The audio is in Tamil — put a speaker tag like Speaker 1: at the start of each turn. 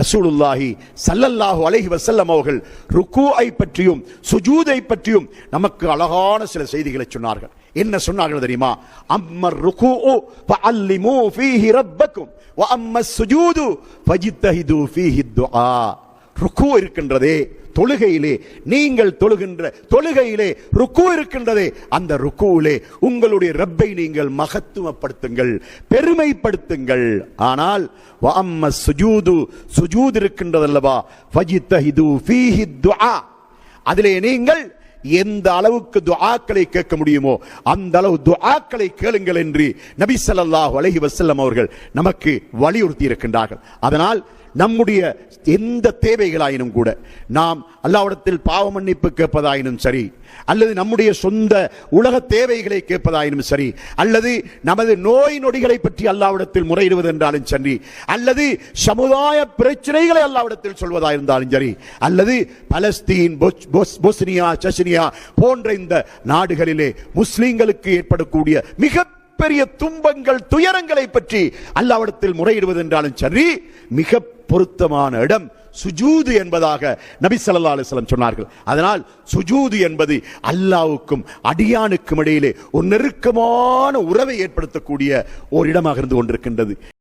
Speaker 1: ரசூலுல்லாஹி சல்லல்லாஹு அலஹி வசல்லம் அவர்கள் ருக்குவை பற்றியும் சுஜூதை பற்றியும் நமக்கு அழகான சில செய்திகளை சொன்னார்கள். என்ன சொன்னார்கள் தெரியுமா? அம்மர் ருக்கூஉ அல்லிமு ஃபீஹி ரப்பக்கும் வ அம்ம சுஜூது ஃபஜித்தஹிது ஃபீஹி துஆ. ருக்கு இருக்கின்றதே தொழுகையிலே நீங்கள் தொழுகின்ற தொழுகையிலே ருக்கு இருக்கின்றதே அந்த ருக்குவிலே உங்களுடைய ரப்பை நீங்கள் மகத்துவப்படுத்துங்கள் பெருமைப்படுத்துங்கள். ஆனால் வாம்ம சுஜூது சுஜூத் இருக்கின்றதல்லவா ஃபஜித்தஹிது ஃபீஹி துஆ. அதிலே நீங்கள் எந்த அளவுக்கு துஆக்களை கேட்க முடியுமோ அந்த அளவு துஆக்களை கேளுங்கள் என்று நபி ஸல்லல்லாஹு அலைஹி வஸல்லம் அவர்கள் நமக்கு வலியுறுத்தி இருக்கின்றார்கள் அதனால் நம்முடைய எந்த தேவைகளாயினும் கூட நாம் அல்லாவிடத்தில் பாவ மன்னிப்பு கேட்பதாயினும் சரி அல்லது நம்முடைய சொந்த உலக தேவைகளை கேட்பதாயினும் சரி அல்லது நமது நோய் நொடிகளை பற்றி அல்லாவிடத்தில் முறையிடுவது என்றாலும் சரி அல்லது சமுதாய பிரச்சனைகளை அல்லாவிடத்தில் சொல்வதாயிருந்தாலும் சரி அல்லது பலஸ்தீன் பொஸ்னியா செஸ்னியா கென்யா போன்ற இந்த நாடுகளிலே முஸ்லீம்களுக்கு ஏற்படக்கூடிய மிக பெரிய துன்பங்கள் துயரங்களை பற்றி அல்லாவிடத்தில் முறையிடுவது என்றாலும் சரி மிக பொருத்தமான இடம் சுஜூது என்பதாக நபி சல்லா அலிஸ்லம் சொன்னார்கள். அதனால் சுஜூது என்பது அல்லாவுக்கும் அடியானுக்கும் இடையிலே ஒரு நெருக்கமான உறவை ஏற்படுத்தக்கூடிய ஒரு இடமாக இருந்து கொண்டிருக்கின்றது.